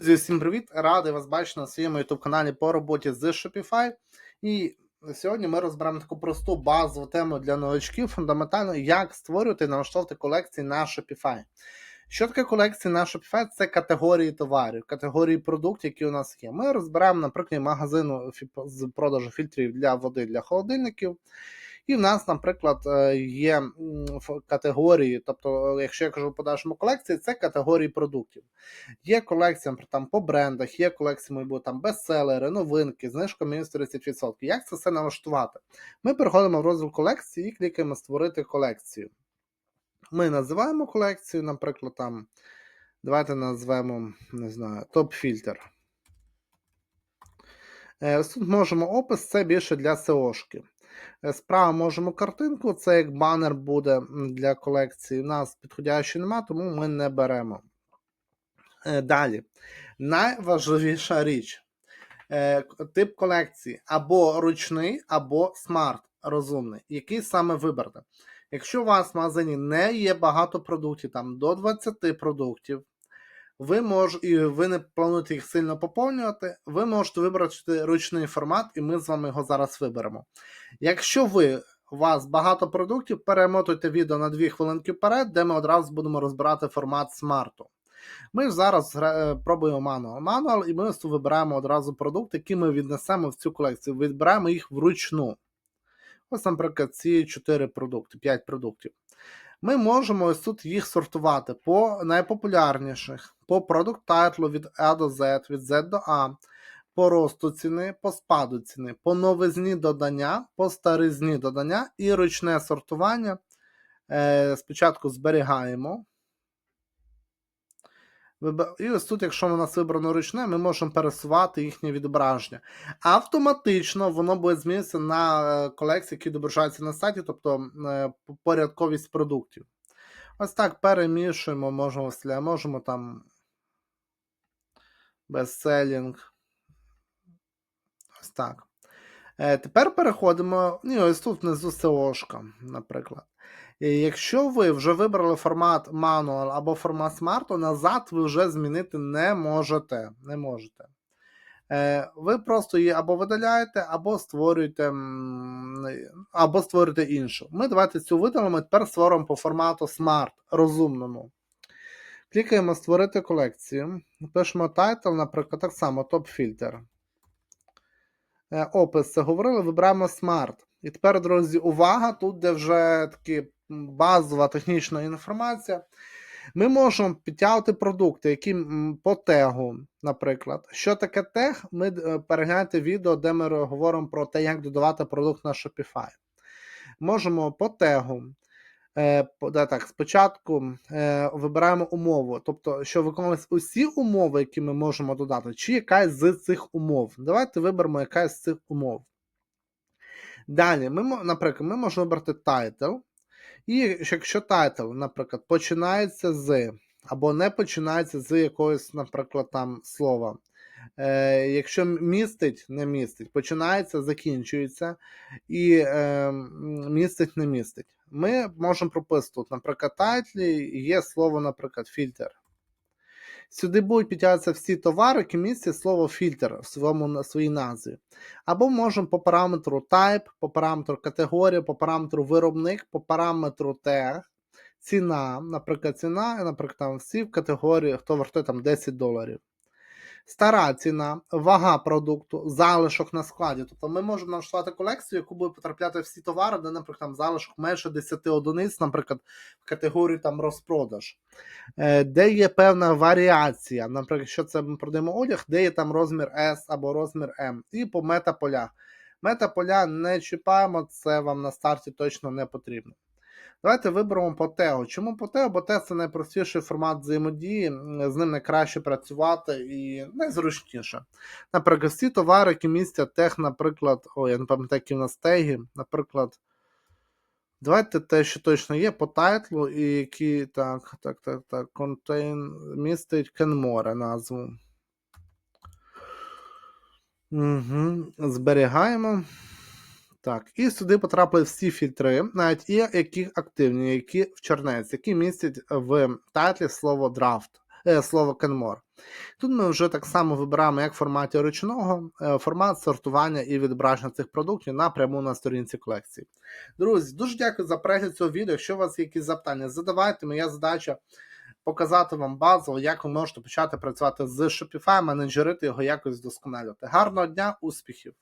Друзі, всім привіт! Радий вас бачити на своєму youtube каналі по роботі з Shopify. І сьогодні ми розберемо таку просту базову тему для новачків, фундаментально, як створювати і налаштовувати колекції на Shopify. Що таке колекції на Shopify? Це категорії товарів, категорії продуктів, які у нас є. Ми розберемо, наприклад, магазину з продажу фільтрів для води для холодильників. І в нас, наприклад, е, є категорії, тобто, е, якщо я кажу по нашому колекції, це категорії продуктів. Є колекція там, по брендах, є колекції, мої будуть там бестселери, новинки, знижка мінус 30%. Як це все налаштувати? Ми переходимо в розділ колекції і клікаємо Створити колекцію. Ми називаємо колекцію, наприклад, там, давайте назвемо, не знаю, топ-фільтр. Е, Тут можемо опис, це більше для SEO-шки. Е, Справа можемо картинку, це як банер буде для колекції. У нас підходящої нема, тому ми не беремо. Е, Далі. Найважливіша річ. Е, Тип колекції або ручний, або смарт розумний. Який саме вибрати? Якщо у вас в магазині не є багато продуктів, там до 20 продуктів, ви мож, і ви не плануєте їх сильно поповнювати, ви можете вибрати ручний формат, і ми з вами його зараз виберемо. Якщо ви у вас багато продуктів, перемотуйте відео на 2 хвилинки вперед, де ми одразу будемо розбирати формат смарту. Ми зараз е, пробуємо мануал. Мануал, і ми вибираємо одразу продукти, які ми віднесемо в цю колекцію. Відбираємо їх вручну. Ось, наприклад, ці 4 продукти, 5 продуктів. Ми можемо ось тут їх сортувати по найпопулярніших, по продукт тайтлу від А до Z, від Z до А, по росту ціни, по спаду ціни, по новизні додання, по старизні додання і ручне сортування. Е, спочатку зберігаємо. І ось тут, якщо у нас вибрано ручне, ми можемо пересувати їхнє відображення. Автоматично воно буде змінитися на е, колекції, які відображаються на сайті, тобто е, порядковість продуктів. Ось так перемішуємо, можемо можемо там бестселінг. Ось так. Е, тепер переходимо. Ні, ось тут внизу SEO-шка, наприклад. Якщо ви вже вибрали формат Manual або формат Smart, то назад ви вже змінити не можете. Не можете. Е, ви просто її або видаляєте, або створюєте, або створюєте іншу. Ми давайте цю видалимо, тепер створимо по формату Smart, розумному. Клікаємо Створити колекцію. Пишемо title, наприклад, так само топ-фільтр. Е, Опис це говорили, вибираємо Smart. І тепер, друзі, увага, тут де вже такі базова технічна інформація. Ми можемо підтягувати продукти, які по тегу, наприклад. Що таке тег? Ми е, перегляньте відео, де ми говоримо про те, як додавати продукт на Shopify. Можемо по тегу. Е, да, так, спочатку е, вибираємо умову, тобто, що виконуються усі умови, які ми можемо додати, чи якась з цих умов. Давайте виберемо якась з цих умов. Далі, ми, наприклад, ми можемо вибрати title. І якщо title, наприклад, починається з, або не починається з якогось, наприклад, там слова. Е, якщо містить, не містить, починається, закінчується, і е, містить, не містить. Ми можемо прописати тут, наприклад, title, є слово, наприклад, фільтр. Сюди будуть підтягуватися всі товари, які містять слово фільтр в своєму своїй назві. Або можемо по параметру type, по параметру категорія, по параметру виробник, по параметру тег, ціна, наприклад, ціна, наприклад, там всі в категорії, хто вартує там 10 доларів. Стара ціна, вага продукту, залишок на складі. Тобто ми можемо налаштувати колекцію, яку буде потрапляти всі товари, де, наприклад, там залишок менше 10 одиниць, наприклад, в категорії там розпродаж. Е, де є певна варіація. Наприклад, якщо це ми продаємо одяг, де є там розмір S або розмір M. І по метаполях. Метаполя не чіпаємо, це вам на старті точно не потрібно. Давайте виберемо по тегу. Чому по тегу? Бо тег це найпростіший формат взаємодії, з ним найкраще працювати і найзручніше. Наприклад, всі товари, які містять тег, наприклад, ой, я не пам'ятаю, які в нас теги, наприклад. Давайте те, що точно є по тайтлу, і які. Так, так, так, так. Contain містить Kenmore назву. Угу. Зберігаємо. Так, і сюди потрапили всі фільтри, навіть і які активні, які в чорнець, які містять в тайтлі слово драфт, е, слово Kenmore. Тут ми вже так само вибираємо як в форматі ручного, е, формат сортування і відображення цих продуктів напряму на сторінці колекції. Друзі, дуже дякую за перегляд цього відео. Якщо у вас є якісь запитання, задавайте. Моя задача показати вам базово, як ви можете почати працювати з Shopify, менеджерити його якось вдосконалювати. Гарного дня, успіхів!